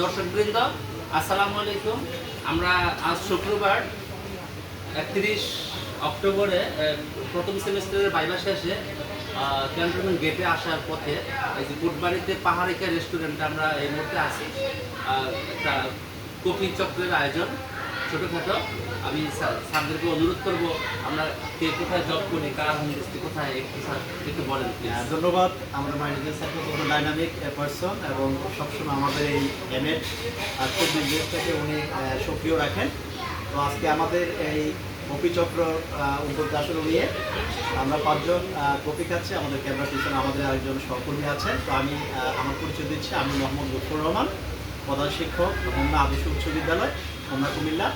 দর্শকবৃন্দ, আসসালামু আলাইকুম। আমরা আজ শুক্রবার একত্রিশ অক্টোবরে প্রথম সেমিস্টারের বাইবা শেষে ক্যান্টনমেন্ট গেটে আসার পথে এই যে কোটবাড়িতে পাহাড়িকা রেস্টুরেন্টে আমরা এই মুহূর্তে আছি। একটা কফি চক্রের আয়োজন। ছোটোখাটো আমি স্যার- স্যারদেরকে অনুরোধ করব আমরা কে কোথায় জব করি কারা হোম ডিস্ট্রি কোথায় একটু একটু বলেন ধন্যবাদ। আমাদের মাইন্ডের স্যার কোনো ডাইনামিক পার্সন এবং সবসময় আমাদের এই এমএড চব্বিশ দেশটাকে উনি সক্রিয় রাখেন। তো আজকে আমাদের এই কপি চক্র আহ, উদ্যোক্তা আসলে নিয়ে আমরা পাঁচজন কপি খাচ্ছি আমাদের ক্যামেরা পিছনে আমাদের আরেকজন সহকর্মী আছেন। তো আমি আমার পরিচয় দিচ্ছি আমি মোহাম্মদ লুৎফর রহমান। প্রধান শিক্ষক হোমনা আদর্শ উচ্চ বিদ্যালয় হোমনা কুমিল্লা।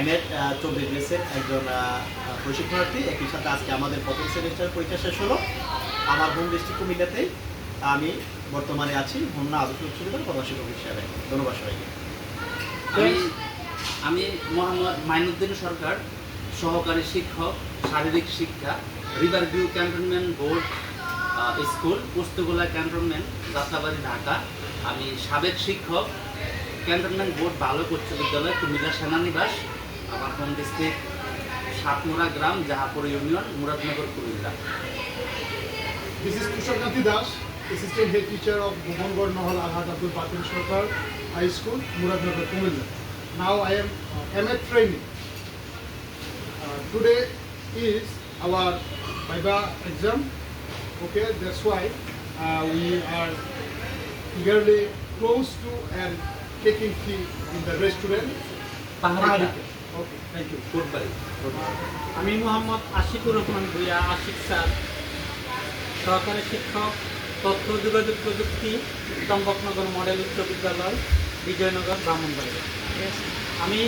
এমএড চব্বিশ দেশের একজন প্রশিক্ষণার্থী। একই সাথে আজকে আমাদের প্রথম সেমিস্টার পরীক্ষা শেষ হলো। আমার হোম ডিস্ট্রিক্ট কুমিল্লাতেই। আমি বর্তমানে আছি হোমনা আদর্শ উচ্চ বিদ্যালয় প্রধান শিক্ষক হিসাবে। ধন্যবাদ সবাইকে। আমি মোহাম্মদ মাইনুদ্দিন সরকার, সহকারী শিক্ষক, শারীরিক শিক্ষা, river view cantonment board school পুস্তকোলা cantonment, Jatrabari, Dhaka. আমি সাবেক শিক্ষক ক্যান্টনমেন্ট বোর্ড বালক উচ্চ বিদ্যালয় কুমিল্লা সেনানিবাস আমার home district Satmura gram Jahapur union Muradnagar Comilla Gandhi Das, Assistant Head Teacher of Bhubangarh Nahal Alhad Abdul Batin Sarkar High School, Muradnagar, Kumilla. Now I am uh, MA training. Uh, today is our Viva exam. Okay, that's why uh, we are eagerly close to and taking tea in the restaurant. পাহাড়ি Okay, thank you. Kotbari আমি Mohammad Ashikur Rahman Bhuiya Ashik sir সহকারী শিক্ষক তথ্য যোগাযোগ প্রযুক্তি Champaknagar model উচ্চ বিদ্যালয় বিজয়নগর ব্রাহ্মণবাড়িয়া। আমি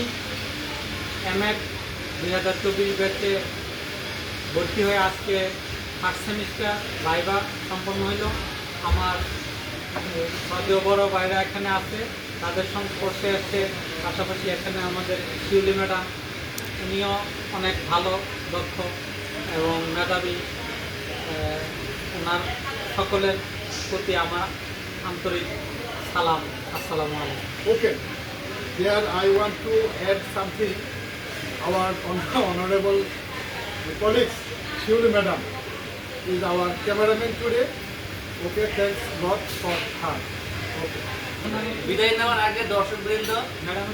এম এড দুই হাজার চব্বিশ ব্যাচে ভর্তি হয়ে আজকে ফার্স্ট সেমিস্টার ভাইবা সম্পন্ন হইল। আমার সদ্য বড় ভাইরা এখানে আছে তাদের সংস্পর্শে আসছে পাশাপাশি এখানে আমাদের শিউলি ম্যাডাম উনিও অনেক ভালো দক্ষ এবং মেধাবী ওনার সকলের প্রতি আমার আন্তরিক সালাম আসসালামু আলাইকুম Okay. Here I want to add. Our hon- honorable colleagues, Shuli Madam, is our cameraman today. Thanks God for her. Okay. বিদায় নেওয়ার আগে দর্শকবৃন্দ ম্যাডাম